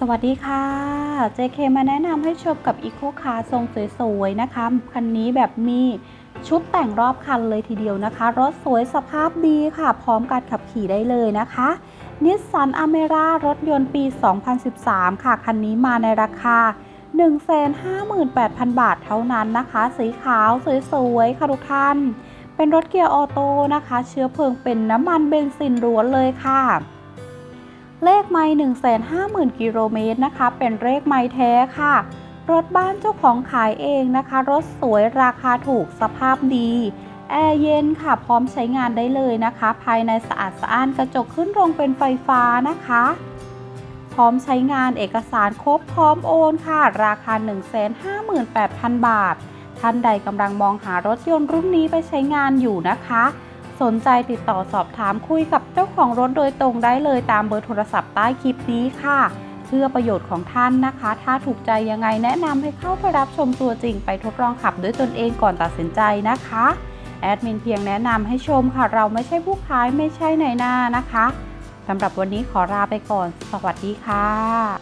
สวัสดีค่ะ JK มาแนะนำให้ชมกับ Eco Car ทรงสวยๆนะคะ คันนี้แบบมีชุดแต่งรอบคันเลยทีเดียวนะคะ รถสวยสภาพดีค่ะ พร้อมการขับขี่ได้เลยนะคะนิสสันอเมร่ารถยนต์ปี 2013 ค่ะ คันนี้มาในราคา 158,000 บาทเท่านั้นนะคะ สีขาวสวยๆ ค่ะทุกท่าน เป็นรถเกียร์ออโต้นะคะ เชื้อเพลิงเป็นน้ำมันเบนซินล้วนเลยค่ะ เลขไมล์150,000 กิโลเมตรนะคะ เป็นเลขไมล์แท้ค่ะ รถบ้านเจ้าของขายเองนะคะ รถสวยราคาถูกสภาพดี แอร์เย็นค่ะ พร้อมใช้งานได้เลยนะคะ ภายในสะอาดสะอ้านกระจกขึ้นลงเป็นไฟฟ้านะคะ พร้อมใช้งานเอกสารครบพร้อมโอนค่ะ ราคา 158,000 บาท ท่านใดกำลังมองหารถยนต์รุ่นนี้ไปใช้งานอยู่นะคะ สนใจติดต่อสอบถามคุยกับเจ้าของรถโดยตรงได้เลยตามเบอร์โทรศัพท์ใต้คลิปนี้ค่ะ เพื่อประโยชน์ของท่านนะคะ ถ้าถูกใจยังไงแนะนำให้เข้าไปรับชมตัวจริงไปทดลองขับด้วยตนเองก่อนตัดสินใจนะคะ แอดมินเพียงแนะนำให้ชมค่ะ เราไม่ใช่ผู้ขายไม่ใช่ในหน้านะคะสำหรับวันนี้ขอลาไปก่อน สวัสดีค่ะ